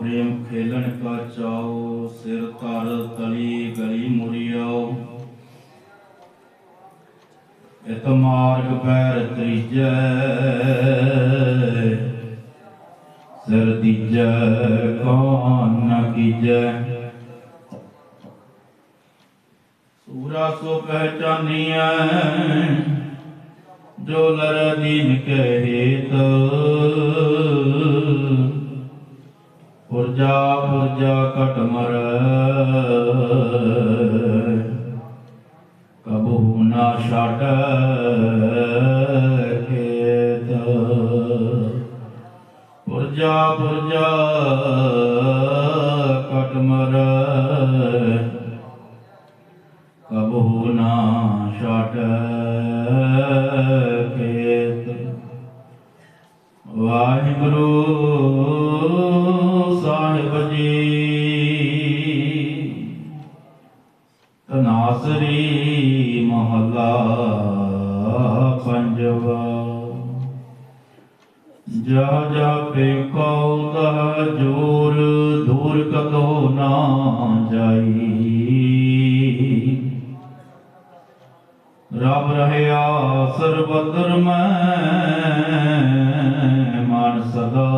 ਪ੍ਰੇਮ ਖੇਲਣ ਕਾ ਚਾਓ ਸਿਰ ਧਰ ਤਲੀ ਗਲੀ ਮੁਰਿਓ ਇਤ ਮਾਰਗ ਪੈਰ ਤ੍ਰਿਜੈ, ਸਿਰ ਦੀਜੈ ਕੌਣ ਨ ਕੀਜੈ। ਸੂਰਾ ਸੋ ਪਹਿਚਾਨੀਐ, ਜੋ ਲਰ ਦੀਨ ਕੇ ਹੇਤ ਪੁਰਜਾ ਪੁਰਜਾ ਕਟ ਕਬੂ ਨਾ ਛਾਟ ਖੇਤ। ਪੁਰਜਾ ਪੁਰਜਾ ਕਟ ਮਰ। ਕਬੂ ਨਾ ਛਾਟ ਖੇਤ। ਵਾਹਿਗੁਰੂ ਸਾਹਿਬ ਜੀ ਤਨਾਸਰੀ ਮਹਲਾ ਪੰਜਵਾ। ਜਾ ਜਾ ਪੇ ਕਉ ਦਾ ਜੋਰ, ਦੂਰ ਕਤੋ ਨਾ ਜਾਈ। ਰਬ ਰਹਿਆ ਸਰਬਤਰ ਮੈਂ, ਮਨ ਸਦਾ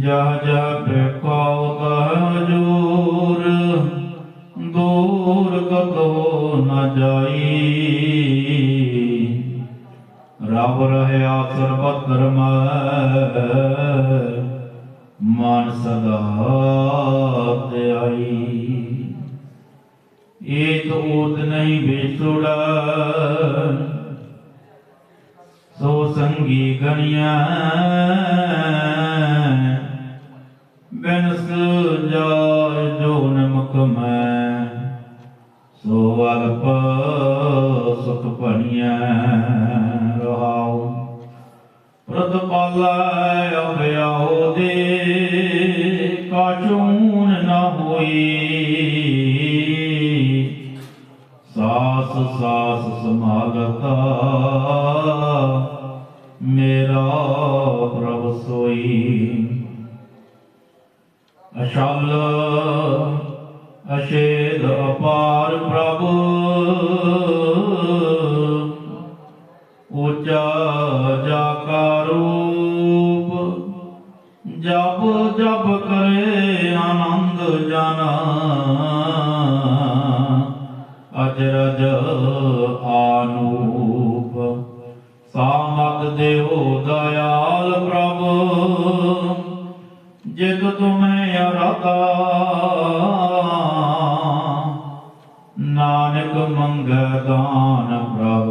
ਜਾ ਜਾ ਬੇਕਉ ਕਹ ਜੂਰ, ਦੂਰ ਕਤੋ ਨ ਜਾਈ। ਰਬ ਰਹਿਆ ਸਰਬਤਰ ਮੈਂ, ਮਨ ਸਦਾ ਧਿਆਈ ਏਕ ਓਤ ਨਹੀਂ ਵਿਛੁੜਾ, ਸੋ ਸੰਗੀ ਗਣਿਆ ਬਿਨਸ ਜਾਇ ਜੋ ਨਮਕ ਮੈਂ, ਸੋ ਅਲਪ ਸੁਖ ਭਣਿਆ ਰਹਾਉ। ਪ੍ਰਤਪਾਲੈ ਅਭਿਆਉ ਦੇ ਕਾਚੂਨ ਨਾ ਹੋਈ। ਸਾਸ ਸਾਸ ਸਮਾਗਤਾ ਛਲ ਅਸ਼ੇਦ ਅਪਾਰ ਪ੍ਰਭ। ਉਚਾ ਜਾਕਾ ਰੂਪ। ਜਪ ਜਪ ਕਰੇ ਆਨੰਦ ਜਨਾ। ਅਜਰਜ ਆਨੂਪ। ਸਾਮਤ ਦੇਵੋ ਦਇਆਲ ਪ੍ਰਭ। ਜਿਤ ਤੁਮੈ ਅਰਾਧਾ। ਨਾਨਕ ਮੰਗੈ ਦਾਨ ਪ੍ਰਭ।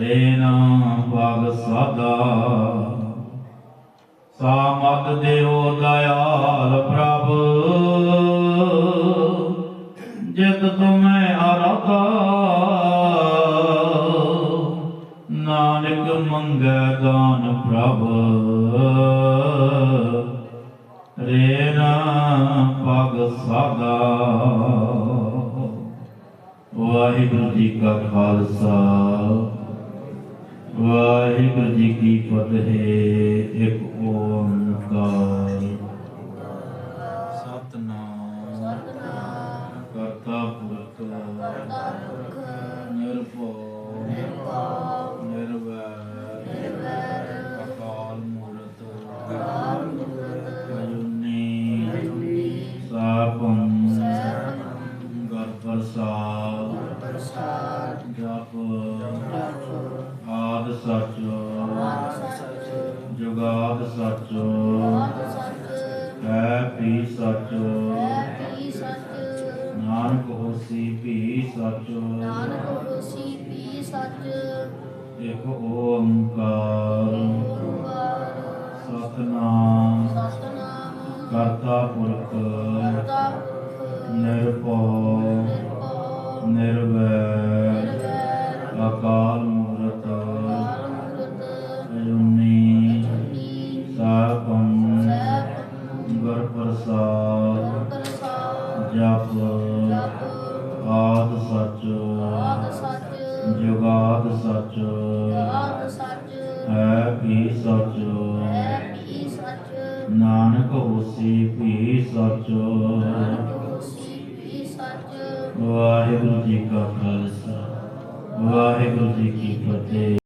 ਰੇਨਾ ਭਗ ਸਦਾ। ਸਾਮਤ ਦੇਵੋ ਦਇਆਲ ਪ੍ਰਭ। ਜਿਤ ਤੁਮੈ ਮੰਗੈ ਪ੍ਰਭ। ਰੇਨਾ ਪਗ ਸਦਾ ਵਾਹਿਗੁਰੂ ਜੀ ਕਾ ਖਾਲਸਾ। ਵਾਹਿਗੁਰੂ ਜੀ ਕੀ ਫਤਿਹ। ਇੱਕ ਓੰਕਾਰ ਸਤਨਾਮ। ਪ੍ਰਸਾਦ ਜਪ ਆਦ ਸੱਚ, ਜੁਗਾਦ ਸਚ, ਹੈ ਪੀ ਸੱਚ, ਨਾਨਕ ਹੋਸੀ ਭੀ ਸੱਚ ਸਚ ਇਕ ਓੰਕਾਰ ਸਤਨਾਮ, ਕਰਤਾ ਪੁਰਖ, ਨਿਰਭਉ, ਨਿਰਵੈਰ ਅਕਾਲ ਮੂਰਤ ਅਜੂਨੀ ਸਾਪੰ ਗੁਰ ਪ੍ਰਸਾਦ ਜਪ ਆਦ ਸਚ ਜੁਗਾਦ ਸਚ ਹੈ ਵੀ ਸੱਚ? ਨਾਨਕ ਹੋਸੀ ਵੀ ਸੱਚ? ਵਾਹਿਗੁਰੂ ਜੀ ਕਾ ਖਾਲਸਾ। ਵਾਹਿਗੁਰੂ ਜੀ ਕੀ ਫਤਿਹ।